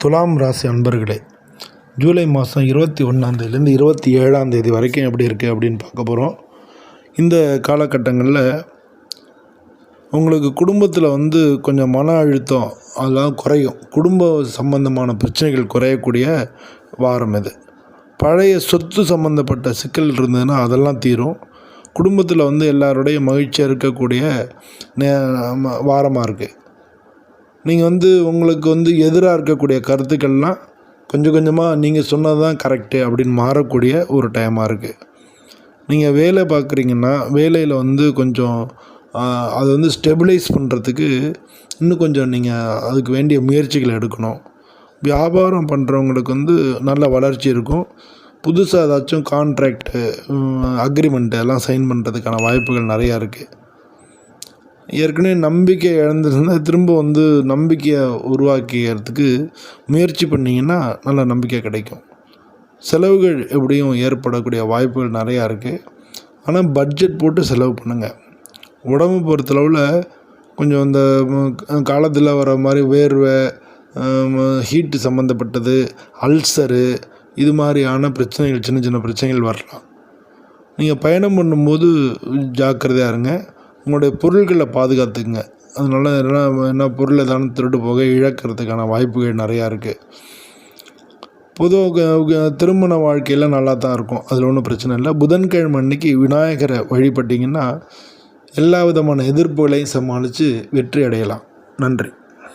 துலாம் ராசி அன்பர்களே ஜூலை மாதம் இருபத்தி ஒன்றாந்தேதிலேருந்து இருபத்தி ஏழாம் தேதி வரைக்கும் எப்படி இருக்குது அப்படின்னு பார்க்க போகிறோம் இந்த காலகட்டங்களில் உங்களுக்கு குடும்பத்தில் வந்து கொஞ்சம் மன அழுத்தம் அதெல்லாம் குறையும். குடும்ப சம்பந்தமான பிரச்சனைகள் குறையக்கூடிய வாரம் இது. பழைய சொத்து சம்மந்தப்பட்ட சிக்கல் இருந்ததுன்னா அதெல்லாம் தீரும். குடும்பத்தில் வந்து எல்லாருடைய மகிழ்ச்சியாக இருக்கக்கூடிய நே வாரமாக இருக்குது நீங்கள் வந்து உங்களுக்கு வந்து எதிராக இருக்கக்கூடிய கருத்துக்கள்லாம் கொஞ்சம் கொஞ்சமாக நீங்கள் சொன்னது தான் கரெக்டு அப்படின்னு மாறக்கூடிய ஒரு டைமாக இருக்குது நீங்கள் வேலை பார்க்குறீங்கன்னா வேலையில் வந்து கொஞ்சம் அதை வந்து ஸ்டெபிளைஸ் பண்ணுறதுக்கு இன்னும் கொஞ்சம் நீங்கள் அதுக்கு வேண்டிய முயற்சிகளை எடுக்கணும். வியாபாரம் பண்ணுறவங்களுக்கு வந்து நல்ல வளர்ச்சி இருக்கும். புதுசாக ஏதாச்சும் கான்ட்ராக்டு அக்ரிமெண்ட்டு எல்லாம் சைன் பண்ணுறதுக்கான வாய்ப்புகள் நிறையா இருக்குது ஏற்கனவே நம்பிக்கை இழந்திருந்தால் திரும்ப வந்து நம்பிக்கையை உருவாக்கிக்கிறதுக்கு முயற்சி பண்ணிங்கன்னா நல்ல நம்பிக்கை கிடைக்கும். செலவுகள் எப்படியும் ஏற்படக்கூடிய வாய்ப்புகள் நிறையா இருக்குது ஆனால் பட்ஜெட் போட்டு செலவு பண்ணுங்கள் உடம்பு பொறுத்தளவில் கொஞ்சம் இந்த காலத்தில் வர மாதிரி வேர்வை ஹீட்டு சம்மந்தப்பட்டது அல்சரு இது மாதிரியான பிரச்சனைகள் சின்ன சின்ன பிரச்சனைகள் வரலாம். நீங்கள் பயணம் பண்ணும்போது ஜாக்கிரதையாக இருங்க. உங்களுடைய பொருள்களை பாதுகாத்துக்குங்க. அதனால் எல்லாம் என்ன பொருள் எதானும் திருட்டு போக இழக்கிறதுக்கான வாய்ப்புகள் நிறையா இருக்குது பொதுவாக திருமண வாழ்க்கையில் நல்லா தான் இருக்கும். அதில் ஒன்றும் பிரச்சனை இல்லை. புதன்கிழமை அன்னைக்கு விநாயகரை வழிபட்டிங்கன்னா எல்லா விதமான எதிர்ப்புகளையும் சமாளித்து வெற்றி அடையலாம். நன்றி.